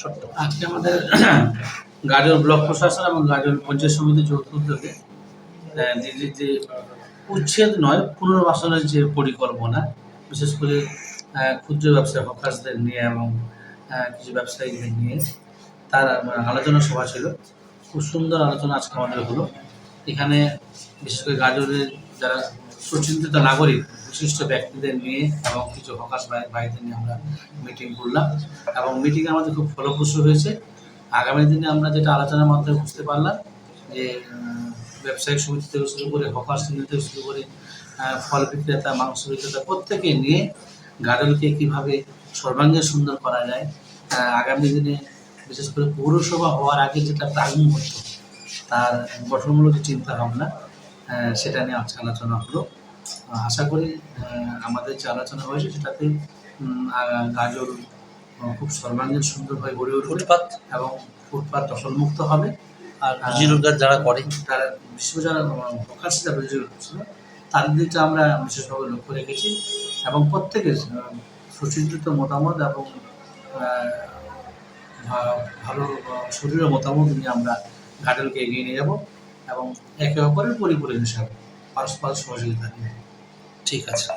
ছোট্ট। আজকে আমাদের গাজল ব্লক প্রশাসন এবং গাজল পঞ্চায়েত সমিতি যৌথ উদ্যোগে যে উচ্ছেদ নয়, পুনর্বাসনের যে পরিকল্পনা, বিশেষ করে ক্ষুদ্র ব্যবসায়ী হকার্সদের নিয়ে এবং কিছু ব্যবসায়ীদের নিয়ে, তার আলোচনা সভা ছিল। খুব সুন্দর আলোচনা আজকে আমাদের হলো। এখানে বিশেষ করে গাজলের যারা সুচিন্তিত নাগরিক, বিশিষ্ট ব্যক্তিদের নিয়ে এবং কিছু ভাই- ভাইদের নিয়ে আমরা মিটিং করলাম এবং মিটিং আমাদের খুব ফলপ্রসূ হয়েছে। আগামী দিনে আমরা যেটা আলোচনার মাধ্যমে বুঝতে পারলাম যে ব্যবসায়িক সমিতি থেকে শুরু করে হকার সমিতি থেকে শুরু করে ফল বিক্রেতা, মাংস বিক্রেতা প্রত্যেকে নিয়ে গাজলকে কীভাবে সর্বাঙ্গে সুন্দর করা যায় আগামী দিনে বিশেষ করে পৌরসভা হওয়ার আগে যেটা প্রাগুম হতো তার গঠনমূলক চিন্তা ভাবনা সেটা নিয়ে আজকে আলোচনা হলো। আশা করি আমাদের যে আলোচনা হয়েছে সেটাতে গাজল খুব সর্বাঙ্গীন সুন্দরভাবে গড়ে উঠবে ফুটপাত। এবং ফুটপাত দখলমুক্ত হবে। আর রুজি রোজগার যারা করে। তারা বিশ্ব যারা প্রকাশ যারা রুজি করছিল তাদের দিকটা আমরা বিশেষভাবে লক্ষ্য রেখেছি এবং প্রত্যেকের সুচিন্তিত মতামত এবং ভালো শরীরের মতামত নিয়ে আমরা গাজলকে এগিয়ে নিয়ে যাব। এবং একে অপরের পরিপূরক হিসাবে পারস্পরিক সহযোগিতা ঠিক আছে।